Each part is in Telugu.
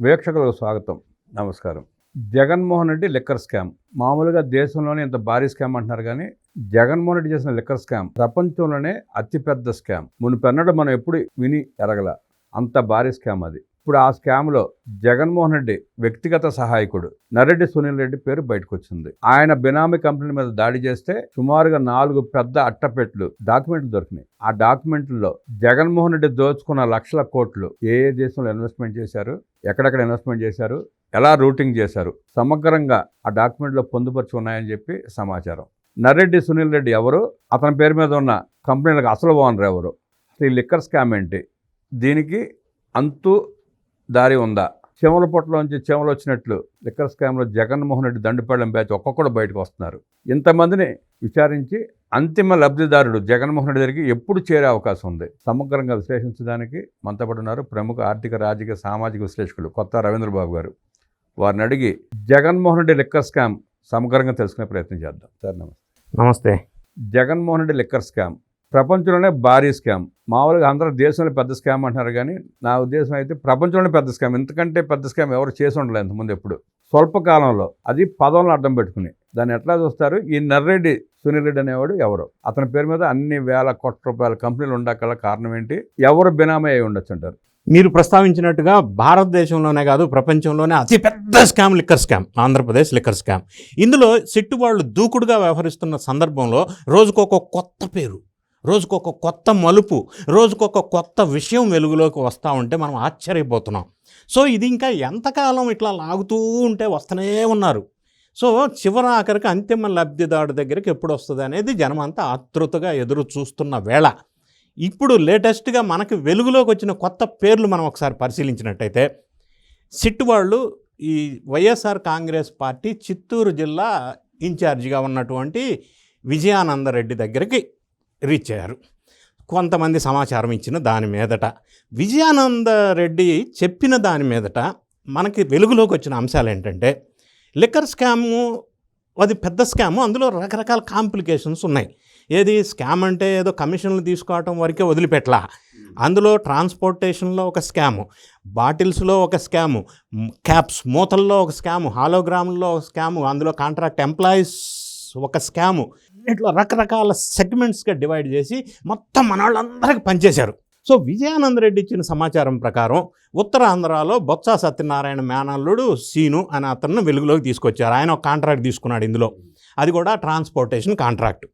వీక్షకులకు స్వాగతం. నమస్కారం. Jaganmohan Reddy liquor scam. మామూలుగా దేశంలోనే ఇంత భారీ స్కామ్ అంటున్నారు కానీ జగన్మోహన్ రెడ్డి చేసిన లిక్కర్ స్కామ్ ప్రపంచంలోనే అతిపెద్ద స్కామ్. మునుపెన్నడం మనం ఎప్పుడు విని ఎరగల అంత భారీ స్కామ్ అది. ఇప్పుడు ఆ స్కామ్లో జగన్మోహన్ రెడ్డి వ్యక్తిగత సహాయకుడు. నరెడ్డి సునీల్ రెడ్డి పేరు బయటకు వచ్చింది ఆయన బినామీ కంపెనీ మీద దాడి చేస్తే సుమారుగా నాలుగు పెద్ద అట్టపెట్లు డాక్యుమెంట్లు దొరికినాయి. ఆ డాక్యుమెంట్లలో జగన్మోహన్ రెడ్డి దోచుకున్న లక్షల కోట్లు ఏ ఏ దేశంలో ఇన్వెస్ట్మెంట్ చేశారు ఎక్కడెక్కడ ఇన్వెస్ట్మెంట్ చేశారు ఎలా రూటింగ్ చేశారు సమగ్రంగా ఆ డాక్యుమెంట్లో పొందుపరిచి ఉన్నాయని చెప్పి సమాచారం. నరెడ్డి సునీల్ రెడ్డి ఎవరు అతని పేరు మీద ఉన్న కంపెనీలకు అసలు ఓనర్ ఎవరు అసలు ఈ లిక్కర్ స్కామ్ ఏంటి? దీనికి అంతు దారి ఉందా? చెమల పొట్టలోంచి చెమలు వచ్చినట్లు లిక్కర్ స్కామ్లో జగన్మోహన్ రెడ్డి దండుపళ్ళం బ్యాచ్ ఒక్కొక్కడు బయటకు వస్తున్నారు. ఇంతమందిని విచారించి అంతిమ లబ్ధిదారుడు జగన్మోహన్ రెడ్డి దగ్గరికి ఎప్పుడు చేరే అవకాశం ఉంది. సమగ్రంగా విశ్లేషించడానికి మనతో పాటు ఉన్నారు ప్రముఖ ఆర్థిక రాజకీయ సామాజిక విశ్లేషకులు కొత్త రవీంద్రబాబు గారు. వారిని అడిగి జగన్మోహన్ రెడ్డి లిక్కర్ స్కామ్ సమగ్రంగా తెలుసుకునే ప్రయత్నం చేద్దాం. సార్ నమస్తే. నమస్తే. జగన్మోహన్ రెడ్డి లిక్కర్ స్కామ్ ప్రపంచంలోనే భారీ స్కామ్. మామూలుగా అందరూ దేశంలో పెద్ద స్కామ్ అంటున్నారు కానీ నా ఉద్దేశం అయితే ప్రపంచంలోనే పెద్ద స్కామ్. ఎందుకంటే పెద్ద స్కామ్ ఎవరు చేసి ఉండలేదు ఇంతకుముందు ఎప్పుడు. స్వల్పకాలంలో. అది పదవులను అడ్డం పెట్టుకుని. దాన్ని ఎట్లా చూస్తారు? ఈ నర్రెడ్డి సునీల్ రెడ్డి అనేవాడు ఎవరు? అతని పేరు మీద అన్ని వేల కోట్ల రూపాయల కంపెనీలు ఉండగల కారణం ఏంటి? ఎవరు బినామీ అయి ఉండొచ్చు అంటారు? మీరు ప్రస్తావించినట్టుగా భారతదేశంలోనే కాదు ప్రపంచంలోనే అతిపెద్ద scam liquor scam. Andhra Pradesh liquor scam. ఇందులో సిట్టు వాళ్ళు దూకుడుగా వ్యవహరిస్తున్న సందర్భంలో రోజుకొక కొత్త పేరు. రోజుకొక కొత్త మలుపు రోజుకొక కొత్త విషయం వెలుగులోకి వస్తూ ఉంటే మనం ఆశ్చర్యపోతున్నాం. సో ఇది ఇంకా ఎంతకాలం ఇట్లా లాగుతూ ఉంటే వస్తూనే ఉన్నారు. సో చివరి ఆఖరికి అంతిమ లబ్ధిదారు దగ్గరికి ఎప్పుడు వస్తుంది అనేది జనం అంతా ఆతృతగా ఎదురు చూస్తున్న వేళ. ఇప్పుడు లేటెస్ట్గా మనకి వెలుగులోకి వచ్చిన కొత్త పేర్లు మనం ఒకసారి పరిశీలించినట్టయితే సిట్ వాళ్ళు ఈ వైఎస్ఆర్ కాంగ్రెస్ పార్టీ చిత్తూరు జిల్లా ఇన్ఛార్జిగా ఉన్నటువంటి విజయానందరెడ్డి దగ్గరికి రీచ్ అయ్యారు కొంతమంది సమాచారం ఇచ్చిన దాని మీదట విజయానంద రెడ్డి చెప్పిన దాని మీదట మనకి వెలుగులోకి వచ్చిన అంశాలు ఏంటంటే లిక్కర్ స్కాము అది పెద్ద స్కాము అందులో రకరకాల కాంప్లికేషన్స్ ఉన్నాయి. ఏది స్కామ్ అంటే ఏదో కమిషన్లు తీసుకోవటం వరకే వదిలిపెట్టలా. అందులో ట్రాన్స్పోర్టేషన్లో ఒక స్కాము బాటిల్స్లో ఒక స్కాము క్యాప్స్ మూతల్లో ఒక స్కాము హాలోగ్రామ్లో ఒక స్కాము అందులో కాంట్రాక్ట్ ఎంప్లాయీస్ ఒక స్కాము ఇట్లా రకరకాల సెగ్మెంట్స్గా డివైడ్ చేసి మొత్తం మన వాళ్ళందరికీ పనిచేశారు. సో విజయానంద రెడ్డి ఇచ్చిన సమాచారం ప్రకారం ఉత్తరాంధ్రలో బొత్స సత్యనారాయణ మేనల్లుడు సీను అనే అతను వెలుగులోకి తీసుకొచ్చారు. ఆయన ఒక కాంట్రాక్ట్ తీసుకున్నాడు ఇందులో. అది కూడా ట్రాన్స్పోర్టేషన్ కాంట్రాక్ట్.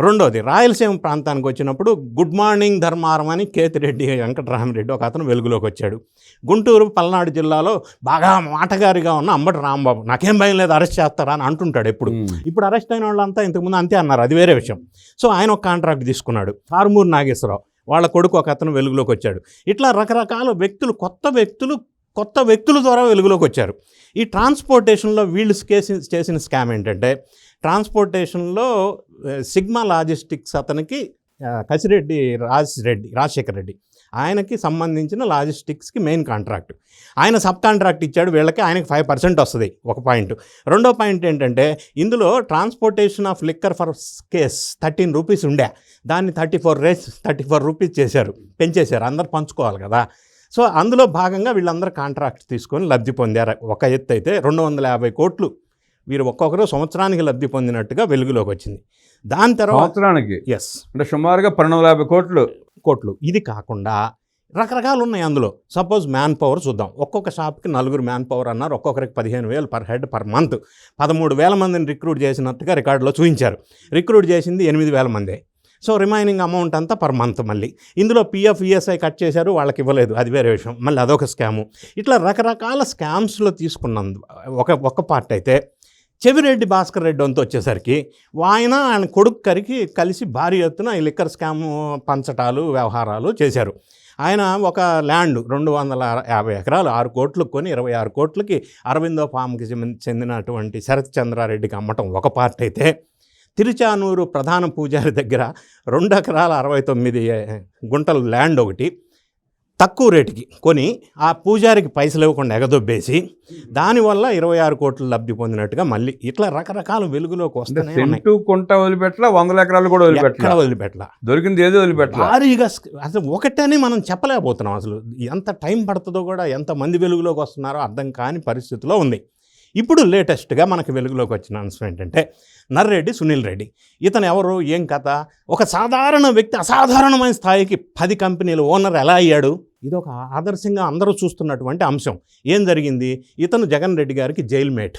రెండోది రాయలసీమ ప్రాంతానికి వచ్చినప్పుడు గుడ్ మార్నింగ్ ధర్మారం అని కేతిరెడ్డి వెంకటరామరెడ్డి ఒక అతను వెలుగులోకి వచ్చాడు. గుంటూరు పల్నాడు జిల్లాలో బాగా మాటగారిగా ఉన్న అంబటి రాంబాబు నాకేం భయం లేదు అరెస్ట్ చేస్తారా అని అంటుంటాడు ఎప్పుడు. ఇప్పుడు అరెస్ట్ అయిన వాళ్ళంతా ఇంతకుముందు అంతే అన్నారు అది వేరే విషయం. సో ఆయన ఒక కాంట్రాక్ట్ తీసుకున్నాడు కారుమూరు నాగేశ్వరరావు. వాళ్ళ కొడుకు ఒక అతను వెలుగులోకి వచ్చాడు. ఇట్లా రకరకాల వ్యక్తులు కొత్త వ్యక్తులు కొత్త వ్యక్తుల ద్వారా వెలుగులోకి వచ్చారు. ఈ ట్రాన్స్పోర్టేషన్లో వీళ్ళు కేసి చేసిన స్కామ్ ఏంటంటే ట్రాన్స్పోర్టేషన్లో సిగ్మా లాజిస్టిక్స్ అతనికి కసిరెడ్డి రాజ్ రెడ్డి రాజశేఖర్ రెడ్డి. ఆయనకి సంబంధించిన లాజిస్టిక్స్కి మెయిన్ కాంట్రాక్ట్. ఆయన సబ్ కాంట్రాక్ట్ ఇచ్చాడు వీళ్ళకి ఆయనకి ఫైవ్ పర్సెంట్ వస్తుంది ఒక పాయింట్. రెండో పాయింట్ ఏంటంటే ఇందులో transportation of liquor for case thirteen rupees ఉండే. దాన్ని థర్టీ ఫోర్ రేస్ థర్టీ ఫోర్ రూపీస్ చేశారు పెంచేశారు అందరు పంచుకోవాలి కదా. సో అందులో భాగంగా వీళ్ళందరూ కాంట్రాక్ట్ తీసుకొని లబ్ధి పొందారు. ఒక ఎత్తు అయితే రెండు వందల యాభై కోట్లు. వీరు ఒక్కొక్కరు సంవత్సరానికి లబ్ధి పొందినట్టుగా వెలుగులోకి వచ్చింది. దాని తర్వాత సంవత్సరానికి? ఎస్ అంటే సుమారుగా పన్నెండు యాభై కోట్లు. కోట్లు. ఇది కాకుండా రకరకాలు ఉన్నాయి అందులో. సపోజ్ మ్యాన్ పవర్ చూద్దాం. ఒక్కొక్క షాప్కి నలుగురు మ్యాన్ పవర్ అన్నారు. ఒక్కొక్కరికి పదిహేను వేలు పర్ హెడ్ పర్ మంత్ పదమూడు వేల మందిని రిక్రూట్ చేసినట్టుగా రికార్డులో చూపించారు. రిక్రూట్ చేసింది ఎనిమిది వేల మందే. సో రిమైనింగ్ అమౌంట్ అంతా పర్ మంత్ మళ్ళీ. ఇందులో పిఎఫ్ ఈఎస్ఐ కట్ చేశారు. వాళ్ళకి ఇవ్వలేదు. అది వేరే విషయం. మళ్ళీ అదొక స్కాము ఇట్లా రకరకాల స్కామ్స్లో తీసుకున్నందు ఒక ఒక పార్ట్ అయితే చెవిరెడ్డి భాస్కర్ రెడ్డి వంతు వచ్చేసరికి ఆయన ఆయన కొడుకు కరికి కలిసి భారీ ఎత్తున ఈ లిక్కర్ స్కామ్ పంచటాలు వ్యవహారాలు చేశారు. ఆయన ఒక ల్యాండ్ రెండు వందల యాభై ఎకరాలు ఆరు కోట్లు కొని ఇరవై ఆరు కోట్లకి అరవిందో ఫామ్కి చెందినటువంటి శరత్ చంద్రారెడ్డికి అమ్మటం ఒక పార్ట్ అయితే తిరుచానూరు ప్రధాన పూజారి దగ్గర రెండు ఎకరాల అరవై తొమ్మిది గుంటల ల్యాండ్ ఒకటి తక్కువ రేటుకి కొని ఆ పూజారికి పైసలు ఇవ్వకుండా ఎగదొబ్బేసి దానివల్ల ఇరవై ఆరు కోట్లు లబ్ధి పొందినట్టుగా మళ్ళీ ఇట్లా రకరకాల వెలుగులోకి ఉన్నాయి. సెంటు కుంట వదిలిపెట్టలా వందల ఎకరాలు కూడా వదిలిపెట్టలా? వదిలిపెట్టలా? దొరికింది ఏదో వదిలిపెట్టలా? భారీగా అసలు ఒకటని మనం చెప్పలేకపోతున్నాం అసలు. ఎంత టైం పడుతుందో కూడా ఎంత మంది వెలుగులోకి వస్తున్నారో అర్థం కాని పరిస్థితిలో ఉంది. ఇప్పుడు లేటెస్ట్గా మనకి వెలుగులోకి వచ్చిన అంశం ఏంటంటే నర్రెడ్డి సునీల్ రెడ్డి. ఇతను ఎవరు? ఏం కథ? ఒక సాధారణ వ్యక్తి అసాధారణమైన స్థాయికి పది కంపెనీలు ఓనర్ ఎలా అయ్యాడు? ఇది ఒక ఆదర్శంగా అందరూ చూస్తున్నటువంటి అంశం. ఏం జరిగింది? ఇతను జగన్ రెడ్డి గారికి జైల్ మేట్.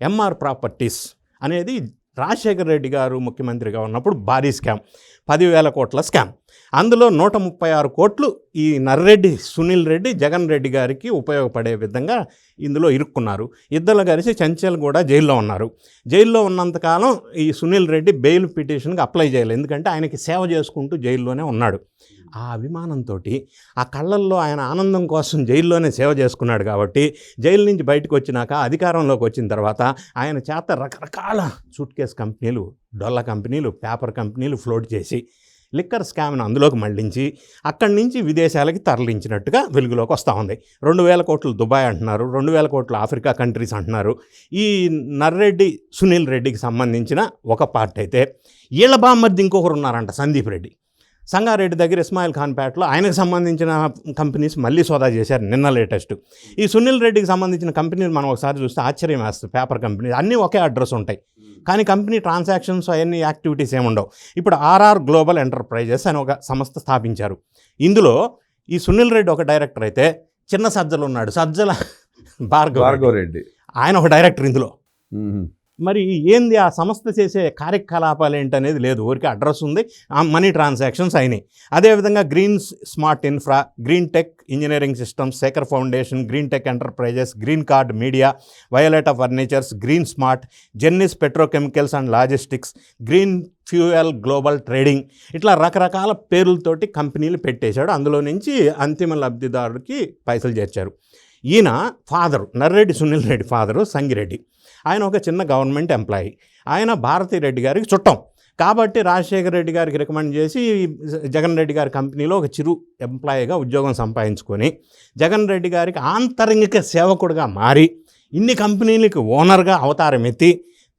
ఎంఆర్ ప్రాపర్టీస్ అనేది రాజశేఖర రెడ్డి గారు ముఖ్యమంత్రిగా ఉన్నప్పుడు భారీ స్కామ్. పదివేల కోట్ల స్కామ్. అందులో నూట ముప్పై ఆరు కోట్లు ఈ నర్రెడ్డి సునీల్ రెడ్డి జగన్ రెడ్డి గారికి ఉపయోగపడే విధంగా ఇందులో ఇరుక్కున్నారు. ఇద్దరు కలిసి చంచల్ కూడా జైల్లో ఉన్నారు. జైల్లో ఉన్నంతకాలం ఈ సునీల్ రెడ్డి బెయిల్ పిటిషన్కి అప్లై చేయలేదు. ఎందుకంటే ఆయనకి సేవ చేసుకుంటూ జైల్లోనే ఉన్నాడు. ఆ అభిమానంతో ఆ కళ్ళల్లో ఆయన ఆనందం కోసం జైల్లోనే సేవ చేసుకున్నాడు కాబట్టి జైలు నుంచి బయటకు వచ్చినాక అధికారంలోకి వచ్చిన తర్వాత ఆయన చేత రకరకాల సూట్ కేస్ కంపెనీలు డొల్ల కంపెనీలు పేపర్ కంపెనీలు ఫ్లోట్ చేసి లిక్కర్ స్కామ్ను అందులోకి మళ్ళించి అక్కడి నుంచి విదేశాలకి తరలించినట్టుగా వెలుగులోకి వస్తూ ఉంది. రెండు వేల కోట్లు దుబాయ్ అంటున్నారు రెండు వేల కోట్లు ఆఫ్రికా కంట్రీస్ అంటున్నారు. ఈ నర్రెడ్డి సునీల్ రెడ్డికి సంబంధించిన ఒక పార్ట్ అయితే ఈళ్ళ బామ్మర్ది ఇంకొకరు ఉన్నారంట సందీప్ రెడ్డి. సంగారెడ్డి దగ్గర ఇస్మాయిల్ ఖాన్ పేటలో ఆయనకు సంబంధించిన కంపెనీస్ మళ్ళీ సోదా చేశారు నిన్న లేటెస్ట్. ఈ సునీల్ రెడ్డికి సంబంధించిన కంపెనీలు మనం ఒకసారి చూస్తే ఆశ్చర్యం వేస్తుంది. పేపర్ కంపెనీ అన్నీ ఒకే అడ్రస్ ఉంటాయి. కానీ కంపెనీ ట్రాన్సాక్షన్స్ అవన్నీ యాక్టివిటీస్ ఏముండవు ఇప్పుడు ఆర్ఆర్ గ్లోబల్ ఎంటర్ప్రైజెస్ అని ఒక సంస్థ స్థాపించారు. ఇందులో ఈ సునీల్ రెడ్డి ఒక డైరెక్టర్ అయితే చిన్న సజ్జలు ఉన్నాడు. సజ్జల భార్గవ్ భార్గవ్ రెడ్డి. ఆయన ఒక డైరెక్టర్ ఇందులో. మరి ఏంది ఆ సంస్థ చేసే కార్యకలాపాలు ఏంటనేది లేదు. ఊరికి అడ్రస్ ఉంది. ఆ మనీ ట్రాన్సాక్షన్స్ అయినాయి. అదేవిధంగా green smart infra green tech engineering systems Sekhar foundation green tech enterprises green card media Violeta furnitures green smart Jennis petrochemicals and logistics green fuel global trading ఇట్లా రకరకాల పేర్లతోటి కంపెనీలు పెట్టేశాడు. అందులో నుంచి అంతిమ లబ్ధిదారుడికి పైసలు చేర్చారు. ఈయన ఫాదరు నర్రెడ్డి సునీల్ రెడ్డి ఫాదరు సంగిరెడ్డి. ఆయన ఒక చిన్న గవర్నమెంట్ ఎంప్లాయీ. ఆయన భారతీ రెడ్డి గారికి చుట్టం. కాబట్టి రాజశేఖర రెడ్డి గారికి రికమెండ్ చేసి జగన్ రెడ్డి గారి కంపెనీలో ఒక చిరు ఎంప్లాయీగా ఉద్యోగం సంపాదించుకొని జగన్ రెడ్డి గారికి ఆంతరంగిక సేవకుడుగా మారి ఇన్ని కంపెనీలకి ఓనర్గా అవతారం ఎత్తి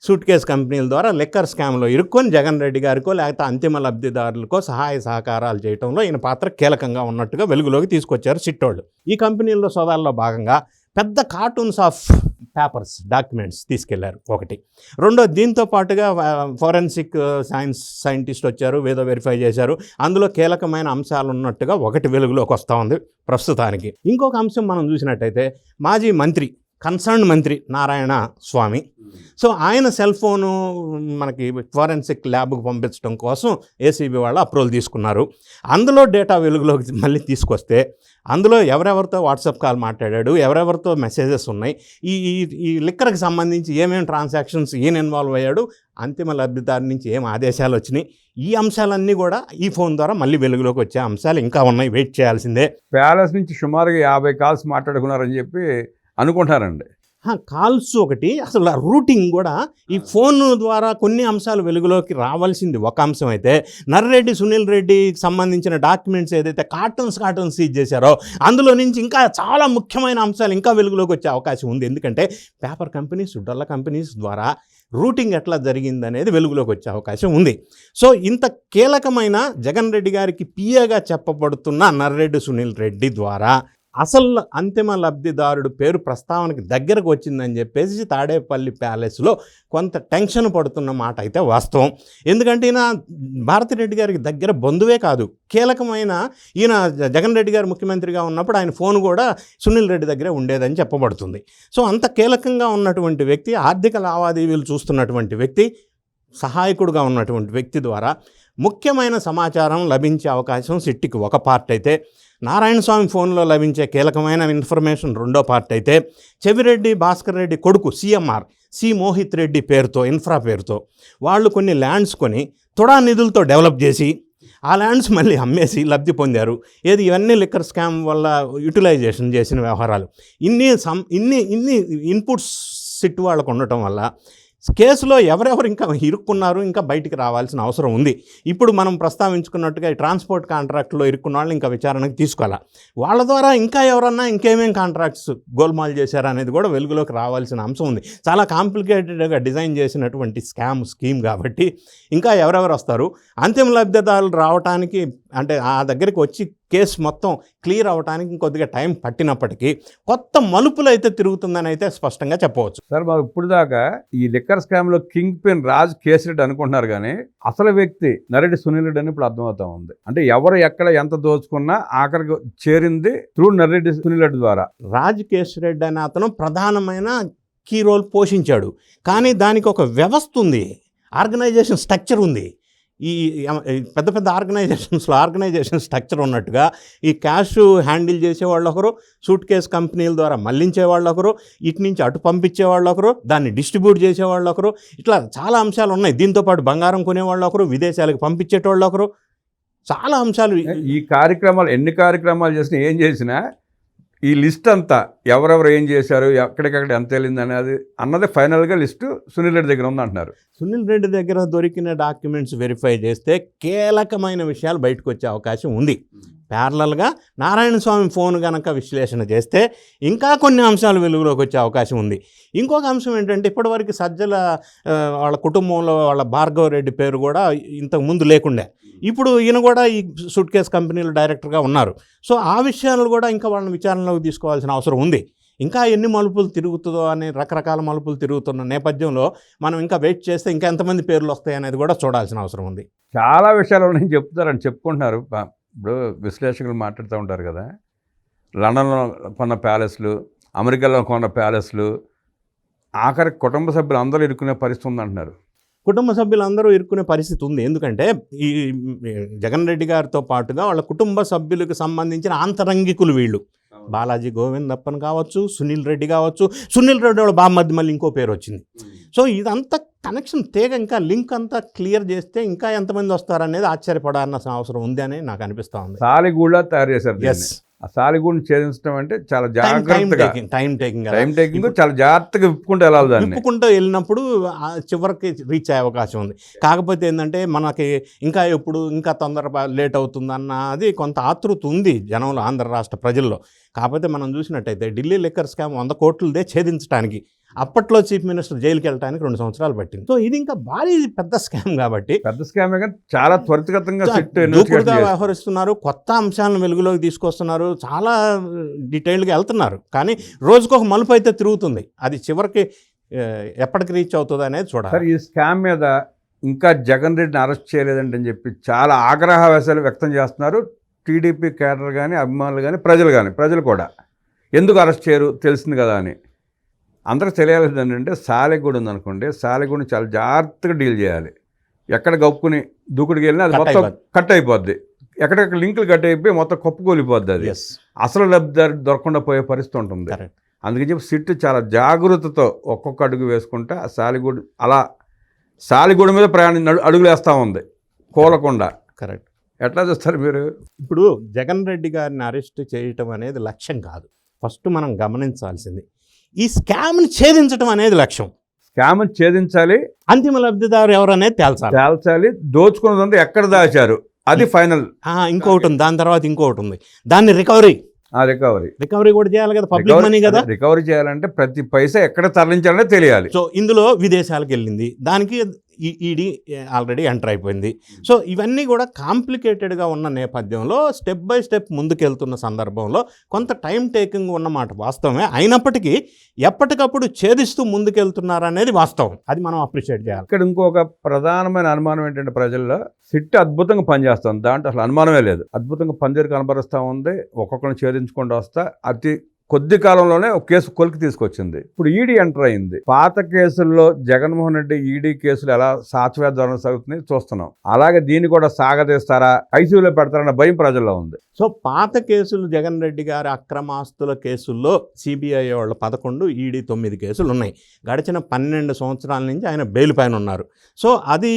సూట్ కేస్ కంపెనీల ద్వారా లెక్కర్ స్కామ్లో ఇరుక్కొని జగన్ రెడ్డి గారికో లేకపోతే అంతిమ లబ్ధిదారులకో సహాయ సహకారాలు చేయడంలో ఈయన పాత్ర కీలకంగా ఉన్నట్టుగా వెలుగులోకి తీసుకొచ్చారు సిట్టోళ్ళు ఈ కంపెనీల్లో సోదాల్లో భాగంగా పెద్ద కార్టూన్స్ ఆఫ్ పేపర్స్ డాక్యుమెంట్స్ తీసుకెళ్ళారు ఒకటి. రెండో దీంతో పాటుగా ఫోరెన్సిక్ సైన్స్ సైంటిస్ట్ వచ్చారు వేదో వెరిఫై చేశారు. అందులో కీలకమైన అంశాలు ఉన్నట్టుగా ఒకటి వెలుగులోకి వస్తూ ఉంది ప్రస్తుతానికి. ఇంకొక అంశం మనం చూసినట్టయితే మాజీ మంత్రి కన్సర్న్ మంత్రి నారాయణ స్వామి. సో ఆయన సెల్ ఫోను మనకి ఫోరెన్సిక్ ల్యాబ్కి పంపించడం కోసం ఏసీబీ వాళ్ళు అప్రూవల్ తీసుకున్నారు. అందులో డేటా వెలుగులోకి మళ్ళీ తీసుకొస్తే అందులో ఎవరెవరితో వాట్సాప్ కాల్ మాట్లాడాడు ఎవరెవరితో మెసేజెస్ ఉన్నాయి ఈ ఈ- ఈ లిక్కర్కి సంబంధించి ఏమేమి ట్రాన్సాక్షన్స్ ఈయన ఇన్వాల్వ్ అయ్యాడు అంతిమ లబ్ధిదారు నుంచి ఏం ఆదేశాలు వచ్చినాయి ఈ అంశాలన్నీ కూడా ఈ ఫోన్ ద్వారా మళ్ళీ వెలుగులోకి వచ్చే అంశాలు ఇంకా ఉన్నాయి వెయిట్ చేయాల్సిందే. ప్యాలెస్ నుంచి సుమారుగా యాభై కాల్స్ మాట్లాడుకున్నారని చెప్పి అనుకుంటారండి. కాల్స్ ఒకటి అసలు రూటింగ్ కూడా ఈ ఫోన్ ద్వారా కొన్ని అంశాలు వెలుగులోకి రావాల్సింది. ఒక అంశం అయితే నర్రెడ్డి సునీల్ రెడ్డికి సంబంధించిన డాక్యుమెంట్స్ ఏదైతే కార్టూన్స్ కార్టూన్స్ సీజ్ చేశారో అందులో నుంచి ఇంకా చాలా ముఖ్యమైన అంశాలు ఇంకా వెలుగులోకి వచ్చే అవకాశం ఉంది. ఎందుకంటే పేపర్ కంపెనీస్ డొల్ల కంపెనీస్ ద్వారా రూటింగ్ ఎట్లా జరిగిందనేది వెలుగులోకి వచ్చే అవకాశం ఉంది. సో ఇంత కీలకమైన జగన్ రెడ్డి గారికి పిఏగా చెప్పబడుతున్న నర్రెడ్డి సునీల్ రెడ్డి ద్వారా అసలు అంతిమ లబ్ధిదారుడు పేరు ప్రస్తావనకి దగ్గరకు వచ్చిందని చెప్పేసి తాడేపల్లి ప్యాలెస్లో కొంత టెన్షన్ పడుతున్న మాట అయితే వాస్తవం. ఎందుకంటే ఈయన భారతిరెడ్డి గారికి దగ్గర బంధువే కాదు. కీలకమైన ఈయన జగన్ రెడ్డి గారు ముఖ్యమంత్రిగా ఉన్నప్పుడు ఆయన ఫోన్ కూడా సునీల్ రెడ్డి దగ్గరే ఉండేదని చెప్పబడుతుంది. సో అంత కీలకంగా ఉన్నటువంటి వ్యక్తి ఆర్థిక లావాదేవీలు చూస్తున్నటువంటి వ్యక్తి సహాయకుడుగా ఉన్నటువంటి వ్యక్తి ద్వారా ముఖ్యమైన సమాచారం లభించే అవకాశం సిట్టికి ఒక పార్ట్ అయితే. నారాయణ స్వామి ఫోన్లో లభించే కీలకమైన ఇన్ఫర్మేషన్ రెండో పార్ట్ అయితే చెవిరెడ్డి భాస్కర్ రెడ్డి కొడుకు సిఎంఆర్ సి మోహిత్ రెడ్డి పేరుతో ఇన్ఫ్రా పేరుతో వాళ్ళు కొన్ని ల్యాండ్స్ కొని తుడా నిధులతో డెవలప్ చేసి ఆ ల్యాండ్స్ మళ్ళీ అమ్మేసి లబ్ధి పొందారు. ఏది ఇవన్నీ లిక్కర్ స్కామ్ వల్ల యూటిలైజేషన్ చేసిన వ్యవహారాలు. ఇన్ని సం ఇన్ని ఇన్ని ఇన్పుట్స్ సిట్ వాళ్ళకు ఉండటం వల్ల కేసులో ఎవరెవరు ఇంకా ఇరుక్కున్నారు ఇంకా బయటికి రావాల్సిన అవసరం ఉంది. ఇప్పుడు మనం ప్రస్తావించుకున్నట్టుగా ఈ ట్రాన్స్పోర్ట్ కాంట్రాక్ట్లో ఇరుక్కున్న వాళ్ళు ఇంకా విచారణకు తీసుకోవాలా? వాళ్ళ ద్వారా ఇంకా ఎవరన్నా ఇంకేమేం కాంట్రాక్ట్స్ గోల్మాల్ చేశారా అనేది కూడా వెలుగులోకి రావాల్సిన అంశం ఉంది. చాలా కాంప్లికేటెడ్గా డిజైన్ చేసినటువంటి స్కామ్ స్కీమ్ కాబట్టి ఇంకా ఎవరెవరు వస్తారు? అంతిమ లబ్ధిదారులు రావడానికి అంటే ఆ దగ్గరికి వచ్చి కేసు మొత్తం క్లియర్ అవ్వడానికి ఇంకొద్దిగా టైం పట్టినప్పటికీ కొత్త మలుపులు అయితే తిరుగుతుందని అయితే స్పష్టంగా చెప్పవచ్చు. సార్ మాకు ఇప్పుడు దాకా ఈ లిక్కర్ స్కామ్లో కింగ్ పిన్ రాజ్ కేసిరెడ్డి అనుకుంటున్నారు కానీ అసలు వ్యక్తి నరెడ్డి సునీల్ రెడ్డి అని ఇప్పుడు అర్థమవుతా ఉంది. అంటే ఎవరు ఎక్కడ ఎంత దోచుకున్నా ఆఖరికి చేరింది త్రూ నరెడ్డి సునీల్ రెడ్డి ద్వారా. రాజ్ కేశరెడ్డి అనే అతను ప్రధానమైన కీ రోల్ పోషించాడు. కానీ దానికి ఒక వ్యవస్థ ఉంది. ఆర్గనైజేషన్ స్ట్రక్చర్ ఉంది. ఈ పెద్ద పెద్ద ఆర్గనైజేషన్స్లో ఆర్గనైజేషన్ స్ట్రక్చర్ ఉన్నట్టుగా ఈ క్యాష్ హ్యాండిల్ చేసేవాళ్ళు ఒకరు సూట్ కేస్ కంపెనీల ద్వారా మళ్ళించే వాళ్ళు ఒకరు ఇటు నుంచి అటు పంపించే వాళ్ళు ఒకరు దాన్ని డిస్ట్రిబ్యూట్ చేసేవాళ్ళు ఒకరు ఇట్లా చాలా అంశాలు ఉన్నాయి. దీంతో పాటు బంగారం కొనేవాళ్ళు ఒకరు విదేశాలకు పంపించేటోళ్ళు ఒకరు చాలా అంశాలు ఈ కార్యక్రమాలు ఎన్ని కార్యక్రమాలు చేసినా ఏం చేసినా ఈ లిస్ట్ అంతా ఎవరెవరు ఏం చేశారు ఎక్కడికెక్కడ ఎంత వెళ్ళింది అనేది అన్నది ఫైనల్గా లిస్టు సునీల్ రెడ్డి దగ్గర ఉంది అంటున్నారు సునీల్ రెడ్డి దగ్గర దొరికిన డాక్యుమెంట్స్ వెరిఫై చేస్తే కీలకమైన విషయాలు బయటకు వచ్చే అవకాశం ఉంది. ప్యారలల్గా నారాయణ స్వామి ఫోన్ కనుక విశ్లేషణ చేస్తే ఇంకా కొన్ని అంశాలు వెలుగులోకి వచ్చే అవకాశం ఉంది. ఇంకొక అంశం ఏంటంటే ఇప్పటివరకు సజ్జల వాళ్ళ కుటుంబంలో వాళ్ళ భార్గవ రెడ్డి పేరు కూడా ఇంతకు ముందు లేకుండే. ఇప్పుడు ఈయన కూడా ఈ సూట్ కేస్ కంపెనీలో డైరెక్టర్గా ఉన్నారు. సో ఆ విషయాలు కూడా ఇంకా వాళ్ళని విచారణలోకి తీసుకోవాల్సిన అవసరం ఉంది. ఇంకా ఎన్ని మలుపులు తిరుగుతుందో అని రకరకాల మలుపులు తిరుగుతున్న నేపథ్యంలో మనం ఇంకా వెయిట్ చేస్తే ఇంకా ఎంతమంది పేర్లు వస్తాయి అనేది కూడా చూడాల్సిన అవసరం ఉంది. చాలా విషయాలు నేను చెప్తారని చెప్పుకుంటున్నారు. ఇప్పుడు విశ్లేషకులు మాట్లాడుతూ ఉంటారు కదా లండన్లో కొన్న ప్యాలెస్లు అమెరికాలో కొన్న ప్యాలెస్లు ఆఖరి కుటుంబ సభ్యులు అందరూ ఇరుక్కునే పరిస్థితి ఉందంటున్నారు. కుటుంబ సభ్యులందరూ ఇరుక్కునే పరిస్థితి ఉంది. ఎందుకంటే ఈ జగన్ రెడ్డి గారితో పాటుగా వాళ్ళ కుటుంబ సభ్యులకు సంబంధించిన ఆంతరంగికులు వీళ్ళు. బాలాజీ గోవిందప్పన్ కావచ్చు సునీల్ రెడ్డి కావచ్చు. సునీల్ రెడ్డి వాళ్ళ బామ్మద్ది మళ్ళీ ఇంకో పేరు వచ్చింది. సో ఇదంతా కనెక్షన్ తీగ ఇంకా లింక్ అంతా క్లియర్ చేస్తే ఇంకా ఎంతమంది వస్తారనేది ఆశ్చర్యపడాల్సిన అవసరం ఉంది అని నాకు అనిపిస్తూ ఉంది. సాలిగూడ తయారు చేశారు ఎస్. ఆ సాలిగూడిని ఛేదించడం అంటే చాలా జాగ్రత్తగా. Taking time taking time taking చాలా జాగ్రత్తగా విప్పుకుంటూ వెళ్ళాలి దాన్ని. విప్పుకుంటూ వెళ్ళినప్పుడు చివరికి రీచ్ అయ్యే అవకాశం ఉంది. కాకపోతే ఏంటంటే మనకి ఇంకా ఎప్పుడు ఇంకా తొందర లేట్ అవుతుందన్నది కొంత ఆతృత ఉంది జనంలో ఆంధ్ర రాష్ట్ర ప్రజల్లో. కాకపోతే మనం చూసినట్టయితే ఢిల్లీ లిక్కర్ స్కామ్ వంద కోట్లదే ఛేదించడానికి అప్పట్లో చీఫ్ మినిస్టర్ జైలుకి వెళ్ళడానికి రెండు సంవత్సరాలు పట్టింది. సో ఇది ఇంకా భారీ పెద్ద స్కామ్ కాబట్టి పెద్ద స్కామే కానీ చాలా త్వరితగతంగా వ్యవహరిస్తున్నారు కొత్త అంశాలను వెలుగులోకి తీసుకొస్తున్నారు చాలా డీటెయిల్గా వెళ్తున్నారు. కానీ రోజుకొక మలుపు అయితే తిరుగుతుంది. అది చివరికి ఎప్పటికి రీచ్ అవుతుంది అనేది చూడాలి. సార్ ఈ స్కామ్ మీద ఇంకా జగన్ రెడ్డిని అరెస్ట్ చేయలేదండి అని చెప్పి చాలా ఆగ్రహ వ్యసాలు వ్యక్తం చేస్తున్నారు. టీడీపీ కేడర్ కానీ అభిమానులు కానీ ప్రజలు కానీ ప్రజలు కూడా. ఎందుకు అరెస్ట్ చేయరు? తెలిసింది కదా అని. అందరికి తెలియాల్సింది ఏంటంటే సాలెగూడ ఉందనుకోండి సాలెగూడని చాలా జాగ్రత్తగా డీల్ చేయాలి. ఎక్కడ గప్పుకుని దూకుడికి వెళ్ళినా అది మొత్తం. కట్ అయిపోద్ది. ఎక్కడెక్కడ లింకులు కట్ అయిపోయి మొత్తం కప్పుకోలిపోద్ది అది. అసలు లబ్ధిదారు దొరకకుండా పోయే పరిస్థితి ఉంటుంది. అందుకని చెప్పి సిట్ చాలా జాగ్రత్తతో ఒక్కొక్క అడుగు వేసుకుంటా ఆ సాలిగూడు అలా సాలిగూడు మీద ప్రయాణం అడుగులు వేస్తూ ఉంది. కోలకుండా. కరెక్ట్ ఎట్లా చూస్తారు మీరు? ఇప్పుడు జగన్ రెడ్డి గారిని అరెస్ట్ చేయటం అనేది లక్ష్యం కాదు. ఫస్ట్ మనం గమనించాల్సింది ఈ స్కామ్ని ఛేదించడం అనేది లక్ష్యం. స్కామ్ ఛేదించాలి అంతిమ లబ్ధిదారు ఎవరనేది తేల్చాలి. తేల్చాలి దోచుకున్నదంతా ఎక్కడ దాచారు? అది ఫైనల్. ఆ, ఇంకొకటి ఉంది దాని తర్వాత ఇంకొకటి ఉంది. దాన్ని రికవరీ. ఆ రికవరీ. రికవరీ కూడా చేయాలి కదా పబ్లిక్ మనీ కదా? రికవరీ చేయాలంటే ప్రతి పైసా ఎక్కడ తరలించాలనే తెలియాలి. సో ఇందులో విదేశాలకు వెళ్ళింది. దానికి ఈడీ ఆల్రెడీ ఎంటర్ అయిపోయింది. సో ఇవన్నీ కూడా కాంప్లికేటెడ్గా ఉన్న నేపథ్యంలో స్టెప్ బై స్టెప్ ముందుకెళ్తున్న సందర్భంలో కొంత టైం టేకింగ్ ఉన్నమాట వాస్తవమే. అయినప్పటికీ ఎప్పటికప్పుడు ఛేదిస్తూ ముందుకెళ్తున్నారనేది వాస్తవం. అది మనం అప్రిషియేట్ చేయాలి. ఇక్కడ ఇంకొక ప్రధానమైన అనుమానం ఏంటంటే ప్రజల్లో సిట్ అద్భుతంగా పనిచేస్తుంది. దాంట్లో అసలు అనుమానమే లేదు. అద్భుతంగా పనితీరు కనబరుస్తూ ఉంది. ఒక్కొక్కరిని ఛేదించుకుంటూ వస్తా. అతి కొద్ది కాలంలోనే ఒక కేసు కొలికి తీసుకొచ్చింది. ఇప్పుడు ఈడీ ఎంటర్ అయింది. పాత కేసుల్లో జగన్మోహన్ రెడ్డి ఈడీ కేసులు ఎలా సాత్వేద ధోరణి సాగుతుంది చూస్తున్నాం. అలాగే దీన్ని కూడా సాగదీస్తారా ఐసీయూలో పెడతారన్న భయం ప్రజల్లో ఉంది. సో పాత కేసులు జగన్ రెడ్డి గారి అక్రమాస్తుల కేసుల్లో సిబిఐ వాళ్ళ పదకొండు ఈడీ తొమ్మిది కేసులు ఉన్నాయి. గడిచిన పన్నెండు సంవత్సరాల నుంచి ఆయన బెయిల్ పైన ఉన్నారు. సో అది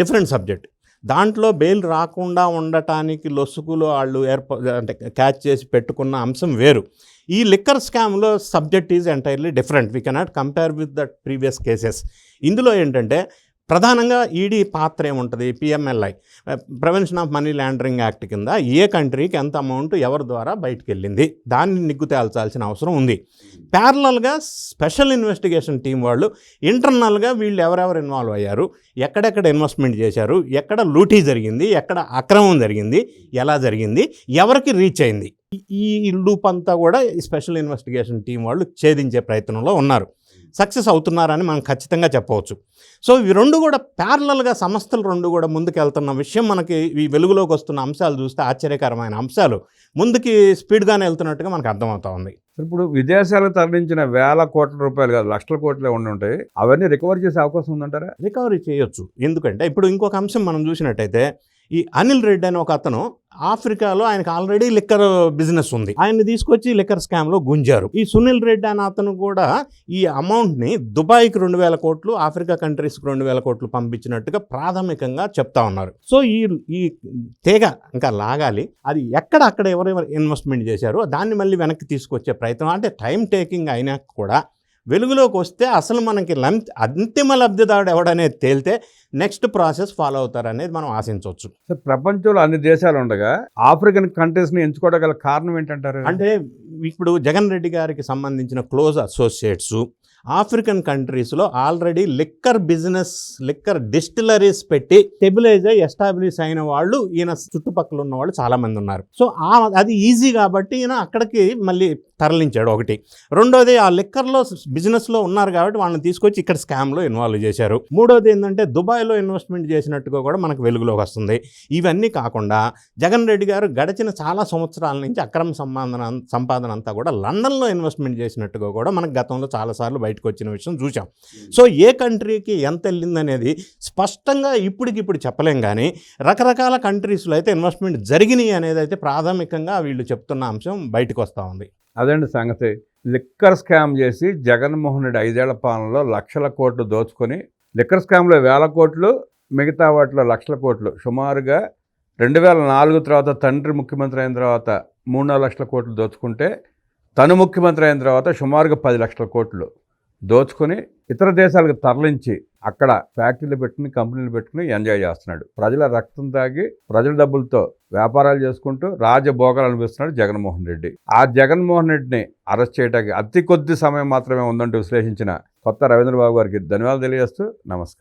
డిఫరెంట్ సబ్జెక్ట్. దాంట్లో బెయిల్ రాకుండా ఉండటానికి లొసుగులు వాళ్ళు ఏర్ప అంటే క్యాచ్ చేసి పెట్టుకున్న అంశం వేరు. ఈ లిక్కర్ స్కామ్లో subject is entirely different. We cannot compare with that previous cases ఇందులో ఏంటంటే ప్రధానంగా ఈడీ పాత్ర ఏముంటుంది? PMLA prevention of money laundering act కింద ఏ కంట్రీకి ఎంత అమౌంట్ ఎవరి ద్వారా బయటకు వెళ్ళింది దాన్ని నిగ్గు తేల్చాల్సిన అవసరం ఉంది. ప్యారలల్గా స్పెషల్ ఇన్వెస్టిగేషన్ టీం వాళ్ళు ఇంటర్నల్గా వీళ్ళు ఎవరెవరు ఇన్వాల్వ్ అయ్యారు? ఎక్కడెక్కడ ఇన్వెస్ట్మెంట్ చేశారు? ఎక్కడ లూటీ జరిగింది? ఎక్కడ అక్రమం జరిగింది? ఎలా జరిగింది? ఎవరికి రీచ్ అయింది? ఈ- ఈ లూప్ అంతా కూడా ఈ స్పెషల్ ఇన్వెస్టిగేషన్ టీం వాళ్ళు ఛేదించే ప్రయత్నంలో ఉన్నారు. సక్సెస్ అవుతున్నారని మనం ఖచ్చితంగా చెప్పవచ్చు. సో ఇవి రెండు కూడా ప్యారలల్గా సంస్థలు రెండు కూడా ముందుకు వెళ్తున్న విషయం మనకి ఈ వెలుగులోకి వస్తున్న అంశాలు చూస్తే ఆశ్చర్యకరమైన అంశాలు. ముందుకి స్పీడ్గానే వెళ్తున్నట్టుగా మనకు అర్థమవుతా ఉంది. ఇప్పుడు విదేశాలకు తరలించిన వేల కోట్ల రూపాయలు కాదు లక్షల కోట్లే ఉండి ఉంటాయి. అవన్నీ రికవర్ చేసే అవకాశం ఉందంటారా? రికవరీ చేయొచ్చు. ఎందుకంటే ఇప్పుడు ఇంకొక అంశం మనం చూసినట్టయితే ఈ అనిల్ రెడ్డి అని ఒక అతను ఆఫ్రికాలో ఆయనకు ఆల్రెడీ లిక్కర్ బిజినెస్ ఉంది. ఆయన్ని తీసుకొచ్చి లిక్కర్ స్కామ్లో గుంజారు. ఈ సునీల్ రెడ్డి అనే అతను కూడా ఈ అమౌంట్ని దుబాయ్కి రెండు వేల కోట్లు ఆఫ్రికా కంట్రీస్కి రెండు వేల కోట్లు పంపించినట్టుగా ప్రాథమికంగా చెప్తా ఉన్నారు. సో ఈ ఈ తీగ ఇంకా లాగాలి. అది ఎక్కడ అక్కడ ఎవరెవరు ఇన్వెస్ట్మెంట్ చేశారో దాన్ని మళ్ళీ వెనక్కి తీసుకొచ్చే ప్రయత్నం. అంటే టైం టేకింగ్ అయినా కూడా వెలుగులోకి వస్తే అసలు మనకి లం అంతిమ లబ్ధిదారుడు ఎవడనేది తేలితే నెక్స్ట్ ప్రాసెస్ ఫాలో అవుతారనేది మనం ఆశించవచ్చు. ప్రపంచంలో అన్ని దేశాలు ఉండగా ఆఫ్రికన్ కంట్రీస్ని ఎంచుకోవడం గల కారణం ఏంటంటారు? అంటే ఇప్పుడు జగన్ రెడ్డి గారికి సంబంధించిన క్లోజ్ అసోసియేట్స్ ఆఫ్రికన్ కంట్రీస్లో already liquor business liquor distilleries పెట్టి స్టెబిలైజర్ అయ్యి ఎస్టాబ్లిష్ అయిన వాళ్ళు ఈయన చుట్టుపక్కల ఉన్న వాళ్ళు చాలామంది ఉన్నారు. సో అది ఈజీ కాబట్టి ఈయన అక్కడికి మళ్ళీ తరలించాడు ఒకటి. రెండోది ఆ లిక్కర్లో బిజినెస్లో ఉన్నారు కాబట్టి వాళ్ళని తీసుకొచ్చి ఇక్కడ స్కామ్లో ఇన్వాల్వ్ చేశారు. మూడోది ఏంటంటే దుబాయ్లో ఇన్వెస్ట్మెంట్ చేసినట్టుగా కూడా మనకు వెలుగులోకి వస్తుంది. ఇవన్నీ కాకుండా జగన్ రెడ్డి గారు గడిచిన చాలా సంవత్సరాల నుంచి అక్రమ సంపాదన సంపాదన అంతా కూడా లండన్లో ఇన్వెస్ట్మెంట్ చేసినట్టుగా కూడా మనకు గతంలో చాలాసార్లు బయటకు వచ్చిన విషయం చూసాం సో ఏ కంట్రీకి ఎంత వెళ్ళిందనేది స్పష్టంగా ఇప్పటికిప్పుడు చెప్పలేం కానీ రకరకాల కంట్రీస్లో అయితే ఇన్వెస్ట్మెంట్ జరిగినాయి అనేది అయితే ప్రాథమికంగా వీళ్ళు చెప్తున్న అంశం బయటకు వస్తూ ఉంది. అదండి సంగతి? లిక్కర్ స్కామ్ చేసి జగన్మోహన్ రెడ్డి ఐదేళ్ళ పాలనలో లక్షల కోట్లు దోచుకొని లిక్కర్ స్కామ్లో వేల కోట్లు మిగతా వాటిలో లక్షల కోట్లు. సుమారుగా రెండు వేల నాలుగు తర్వాత తండ్రి ముఖ్యమంత్రి అయిన తర్వాత మూడు నాలుగు లక్షల కోట్లు దోచుకుంటే తను ముఖ్యమంత్రి అయిన తర్వాత సుమారుగా పది లక్షల కోట్లు. దోచుకొని ఇతర దేశాలకు తరలించి అక్కడ ఫ్యాక్టరీలు పెట్టుకుని కంపెనీలు పెట్టుకుని ఎంజాయ్ చేస్తున్నాడు. ప్రజల రక్తం తాగి ప్రజల డబ్బులతో వ్యాపారాలు చేసుకుంటూ రాజభోగాలు అనిపిస్తున్నాడు జగన్మోహన్ రెడ్డి. ఆ జగన్మోహన్ రెడ్డిని అరెస్ట్ చేయడానికి అతి కొద్ది సమయం మాత్రమే ఉందంటూ విశ్లేషించిన కొత్త రవీంద్రబాబు గారికి ధన్యవాదాలు తెలియజేస్తూ నమస్కారం.